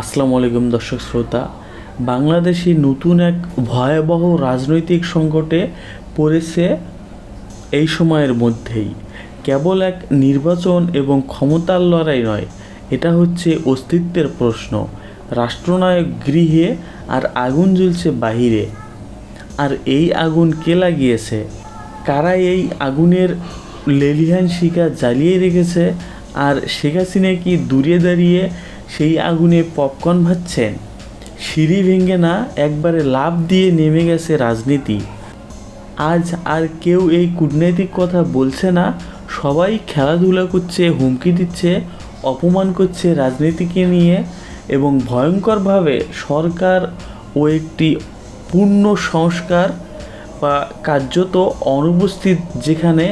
আসসালামু আলাইকুম দর্শক শ্রোতা। বাংলাদেশি নতুন এক ভয়াবহ রাজনৈতিক সংকটে পড়েছে এই সময়ের মধ্যেই। কেবল এক নির্বাচন এবং ক্ষমতার লড়াই নয়, এটা হচ্ছে অস্তিত্বের প্রশ্ন। রাষ্ট্রনায়ক গৃহে আর আগুন জ্বলছে বাহিরে। আর এই আগুন কে লাগিয়েছে? কারা এই আগুনের লেলিহান শিকা জ্বালিয়ে রেখেছে? আর শেখ হাসিনা কি দূরে দাঁড়িয়ে সেই আগুনে পপকর্ন ভাজছেন সিঁড়ি ভেঙে না একবারে লাভ দিয়ে নেমে গেছে রাজনীতি। আজ আর কেউ এই কূটনৈতিক কথা বলছে না, সবাই খেলাধুলা করছে, হুমকি দিচ্ছে, অপমান করছে রাজনীতিকে নিয়ে এবং ভয়ঙ্করভাবে সরকার ও একটি পূর্ণ সংস্কার বা কার্যত অনুপস্থিত যেখানে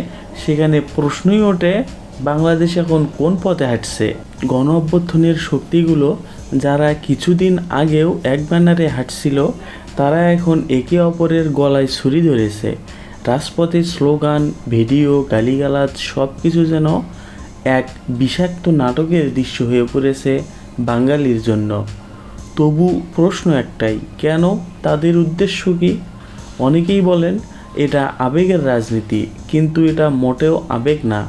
সেখানে প্রশ্নই ওঠে বাংলাদেশ এখন কোন পথে হাঁটছে? গণ অভ্যর্থনের শক্তিগুলো যারা কিছুদিন আগেও এক ব্যানারে হাঁটছিল, তারা এখন একে অপরের গলায় ছুরি ধরেছে। রাজপথে স্লোগান, ভিডিও, গালিগালাজ সব কিছু যেন এক বিষাক্ত নাটকের দৃশ্য হয়ে পড়েছে বাঙালির জন্য। তবু প্রশ্ন একটাই, কেন তাদের উদ্দেশ্য কি? অনেকেই বলেন, এটা আবেগের রাজনীতি, কিন্তু এটা মোটেও আবেগ না।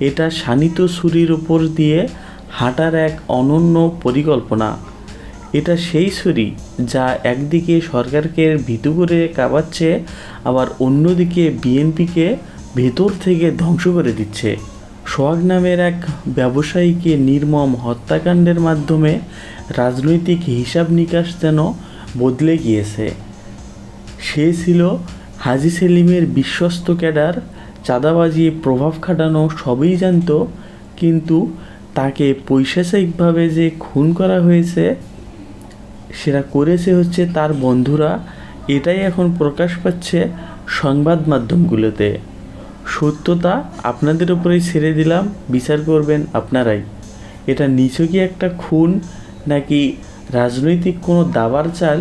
এটা শানিত ছুরির উপর দিয়ে হাঁটার এক অনন্য পরিকল্পনা। এটা সেই ছুরি যা একদিকে সরকারকে ভীতু করে কাঁপাচ্ছে, আবার অন্যদিকে বিএনপিকে ভেতর থেকে ধ্বংস করে দিচ্ছে। সোহাগ নামের এক ব্যবসায়ীকে নির্মম হত্যাকাণ্ডের মাধ্যমে রাজনৈতিক হিসাব নিকাশ যেন বদলে গিয়েছে। সে ছিল হাজি সেলিমের বিশ্বস্ত ক্যাডার চাঁদাবাজি, প্রভাব খাটানো সবই জানতো, কিন্তু তাকে পৈশাচিকভাবে যে খুন করা হয়েছে, সেটা করেছে হচ্ছে তার বন্ধুরা। এটাই এখন প্রকাশ পাচ্ছে সংবাদ মাধ্যমগুলোতে। সত্যতা আপনাদের উপরেই ছেড়ে দিলাম, বিচার করবেন আপনারাই। এটা নিছকই একটা খুন, নাকি রাজনৈতিক কোনো দাবার চাল?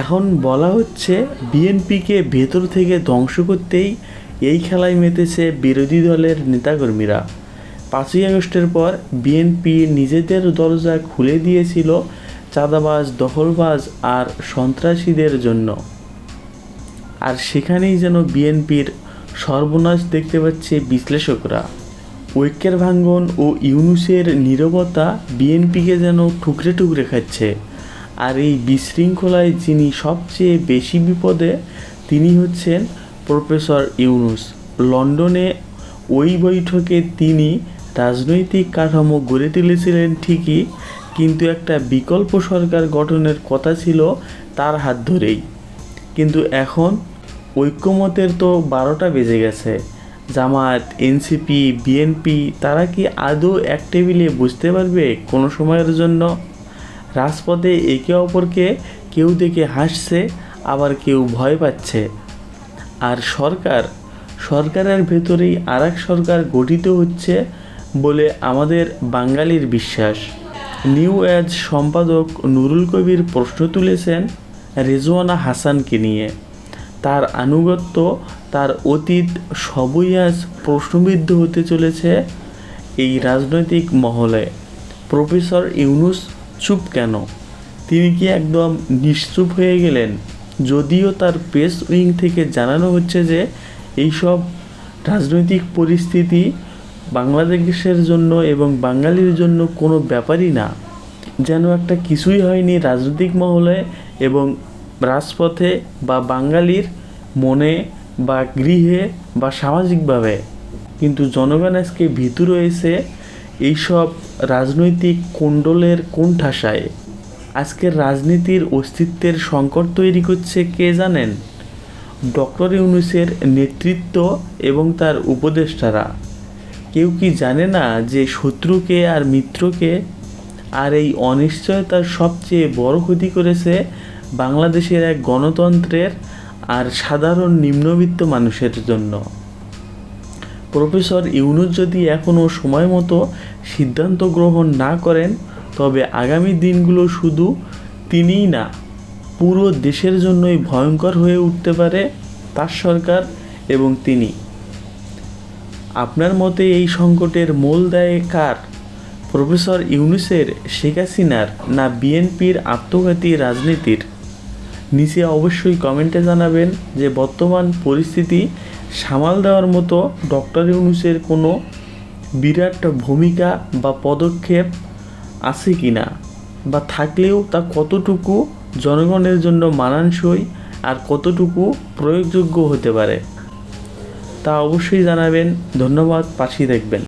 এখন বলা হচ্ছে, বিএনপিকে ভেতর থেকে ধ্বংস করতেই এই খেলায় মেতেছে বিরোধী দলের নেতাকর্মীরা। পাঁচই আগস্টের পর বিএনপি নিজেদের দরজা খুলে দিয়েছিল চাঁদাবাজ, দখলবাজ আর সন্ত্রাসীদের জন্য। আর সেখানেই যেন বিএনপির সর্বনাশ দেখতে পাচ্ছে বিশ্লেষকরা। ঐক্যের ভাঙ্গন ও ইউনুসের নীরবতা বিএনপিকে যেন ঠুকরে ঠুকরে খাচ্ছে। আর এই বিশৃঙ্খলায় যিনি সবচেয়ে বেশি বিপদে, তিনি হচ্ছেন প্রফেসর ইউনুস, লন্ডনে ওই বৈঠকে তিনি রাজনৈতিক কাঠামো গড়ে তুলেছিলেন ঠিকই, কিন্তু একটা বিকল্প সরকার গঠনের কথা ছিল তার হাত ধরেই। কিন্তু এখন ঐক্যমতের তো বারোটা বেজে গেছে। জামাত এনসিপি, বিএনপি, তারা কি আদৌ এক টেবিলে বুঝতে পারবে কোনো সময়ের জন্য? রাজপথে একে অপরকে কেউ দেখে হাসছে, আবার কেউ ভয় পাচ্ছে। আর সরকার, সরকারের ভেতরেই আর সরকার গঠিত হচ্ছে বলে আমাদের বাঙালির বিশ্বাস। নিউ এজ সম্পাদক নুরুল কবির প্রশ্ন তুলেছেন রেজওয়ানা হাসানকে নিয়ে। তার আনুগত্য, তার অতীত সবই আজ প্রশ্নবিদ্ধ হতে চলেছে এই রাজনৈতিক মহলে। প্রফেসর ইউনুস চুপ কেন? তিনি কি একদম নিশ্চুপ হয়ে গেলেন? যদিও তার প্রেস উইং থেকে জানানো হচ্ছে যে এইসব রাজনৈতিক পরিস্থিতি বাংলাদেশের জন্য এবং বাঙালির জন্য কোনো ব্যাপারই না। যেন একটা কিছুই হয়নি রাজনৈতিক মহলে এবং রাজপথে বা বাঙালির মনে বা গৃহে বা সামাজিকভাবে। কিন্তু জনগণ আজকে ভীতু রয়েছে এইসব রাজনৈতিক কুণ্ডলের কোন ঠাসায় আজকের রাজনীতির অস্তিত্বের সংকট তৈরি করছে কে জানেন? ডক্টর ইউনুসের নেতৃত্ব এবং তার উপদেষ্টারা। কেউ কি জানে না যে শত্রুকে আর মিত্রকে আর এই অনিশ্চয়তার সবচেয়ে বড় ক্ষতি করেছে বাংলাদেশের এক গণতন্ত্রের আর সাধারণ নিম্নবিত্ত মানুষের জন্য। প্রফেসর ইউনুস যদি এখনও সময় মতো সিদ্ধান্ত গ্রহণ না করেন তবে আগামী দিনগুলো শুধু তিনিই না, পুরো দেশের জন্যই ভয়ঙ্কর হয়ে উঠতে পারে তার সরকার এবং তিনি। আপনার মতে এই সংকটের মূল দায় কার? প্রফেসর ইউনুসের, শেখ হাসিনার না বিএনপির আত্মঘাতী রাজনীতির? নিচে অবশ্যই কমেন্টে জানাবেন যে বর্তমান পরিস্থিতি সামাল দেওয়ার মতো ডক্টর ইউনুসের কোনো বিরাট ভূমিকা বা পদক্ষেপ আছে কি না? বা থাকলেও তা কতটুকু জনগণের জন্য মানানসই আর কতটুকু প্রয়োগযোগ্য হতে পারে? তা অবশ্যই জানাবেন। ধন্যবাদ। পাশেই দেখবেন